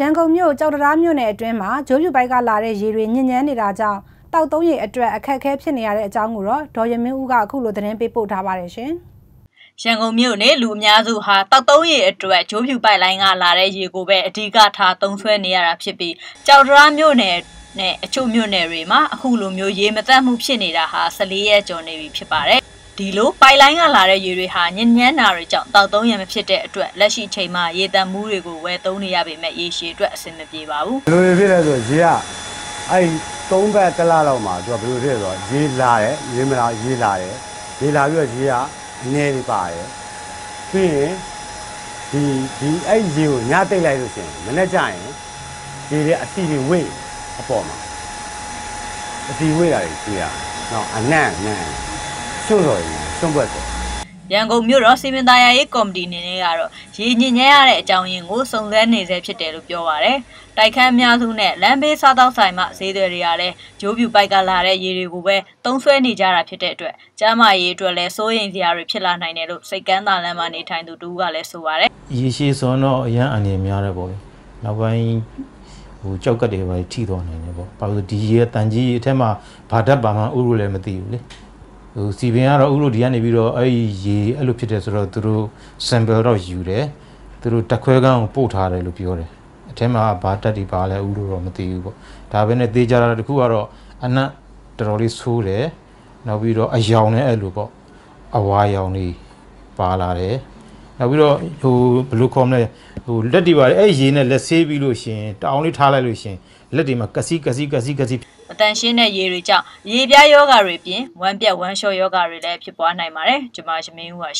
ရန်ကုန်မြို့ကြောက်တရားမြို့နယ်အတွင်းမှာဂျိုးပြူပိုက်ကလာတဲ့ရေတွေညဉ့်ညမ်းနေတာကြောင့်တောက်သုံးရေအတွက်အခက်အခဲဖြစ်နေရတဲ့အကြောင်းကိုတော့ဒေါ်ရမင်းဦးကအခုလိုသတင်းပေးပို့ထားပါတယ်ရှင်။ရန်ကုန်မြို့နယ်လူအများစုဟာတောက်သုံးရေအတွက်ဂျိုးဖြူပိုက်လိုင်းကလာတဲ့ရေကိုပဲအဓိကထားသုံးဆွဲနေရတာဖြစ်ပြီးကြောက်တရားမြို့နယ်နဲ့အချို့မြို့နယ်တွေမှာအခုလိုမျိုးရေမသက်မှုဖြစ်နေတာဟာ14ရက်ကျော်နေပြီဖြစ်ပါတယ် ဒီလိုပိုက်လိုင်းကလာတဲ့ရေတွေဟာညဉ့်ညမ်းတာတွေကြောင့်တောက်သုံးရမဖြစ်တဲ့အတွက်လက်ရှိချိန်မှာရေတံမှုတွေကိုဝယ်သုံးနေရပေမဲ့ရေရှည်အတွက်အဆင်မပြေပါဘူးဘယ်လိုဖြစ်လဲဆိုရေကအဲ့သုံးဘက်တစ်လလောက်မှာသူကဘယ်လိုဖြစ်လဲဆိုတော့ရေလာတယ်ရေမလာရေလာတယ်ရေလာပြီးတော့ရေကအနည်းလေးပါတယ်ပြီးရင်ဒီဒီအဲ့ရေကိုညတိတ်လိုက်လို့ရှိရင်မနေ့ကျရင်ရေတွေအစီတွေဝေ့အပေါ်မှာအစီဝေ့တာတွေကြည့်ရအောင်အနံ့နံ့ စွန့်တော်ရင်စွန့်ပွက်တယ်ရန်ကုန်မြို့တော်စီမံသားရေးကော်မတီအနေနဲ့ကတော့ရေညစ်ညမ်းရတဲ့အကြောင်းရင်းကိုစုံစမ်းနေဆဲဖြစ်တယ်လို့ပြောပါရယ်။တိုက်ခန်းများစုနဲ့လမ်းဘေးစားတောက်ဆိုင်မှဈေးတွေတွေကလည်းဂျိုးပြူပိုက်ကလာတဲ့ရေတွေကိုပဲသုံးဆွဲနေကြတာဖြစ်တဲ့အတွက်ကျန်းမာရေးအတွက်လည်းစိုးရိမ်စရာတွေဖြစ်လာနိုင်တယ်လို့စိတ်ကန်းသာလမ်းမှာနေထိုင်သူတူကလည်းဆိုပါရယ်။ရေရှည်စွန်းတော့အရန်အနေများတယ်ပေါ့လေ။နောက်ပိုင်းဟိုကြောက်ကတ်တွေပဲထိသွားနိုင်တယ်ပေါ့။ဘာလို့ဒီရေတန်ကြီးအထက်မှာဘာဓာတ်ပါမှဥရုလည်းမသိဘူးလေ။ ဟိုစီပင်ကတော့ဥလို့ဒီကနေပြီးတော့အဲ့ဒီရေအဲ့လိုဖြစ်တယ်ဆိုတော့သူတို့ sample တော့ယူတယ်သူတို့တက်ခွဲကန်းကိုပို့ထားတယ်လို့ပြောတယ်အထက်မှာဘာတက်တီပါလဲဥလို့တော့မသိဘူးပေါ့ဒါပဲနဲ့သေချာတာတခုကတော့အနက်တော်တော်လေးဆိုးတယ်နောက်ပြီးတော့အယောင်နဲ့အဲ့လိုပေါ့အဝါရောင်လေးပါလာတယ် နောက်ပြီးတော့ဟိုဘယ်လိုခေါ်မလဲဟိုလက်တွေပါအဲ့ရေနဲ့လက်ဆေးပြီးလို့ရှင်တအောင်လေးထားလိုက်လို့ရှင်လက်တွေမှာကစီကစီကစီကစီအတန်ရှင်းတဲ့ရေတွေကြောင့်ရေပြားယောဂါတွေပြင်ဝမ်းပြက်ဝမ်းလျှော့ယောဂါတွေလည်းဖြစ်ပွားနိုင်ပါတယ်ကျွန်မရှမင်းဦးပါရှင်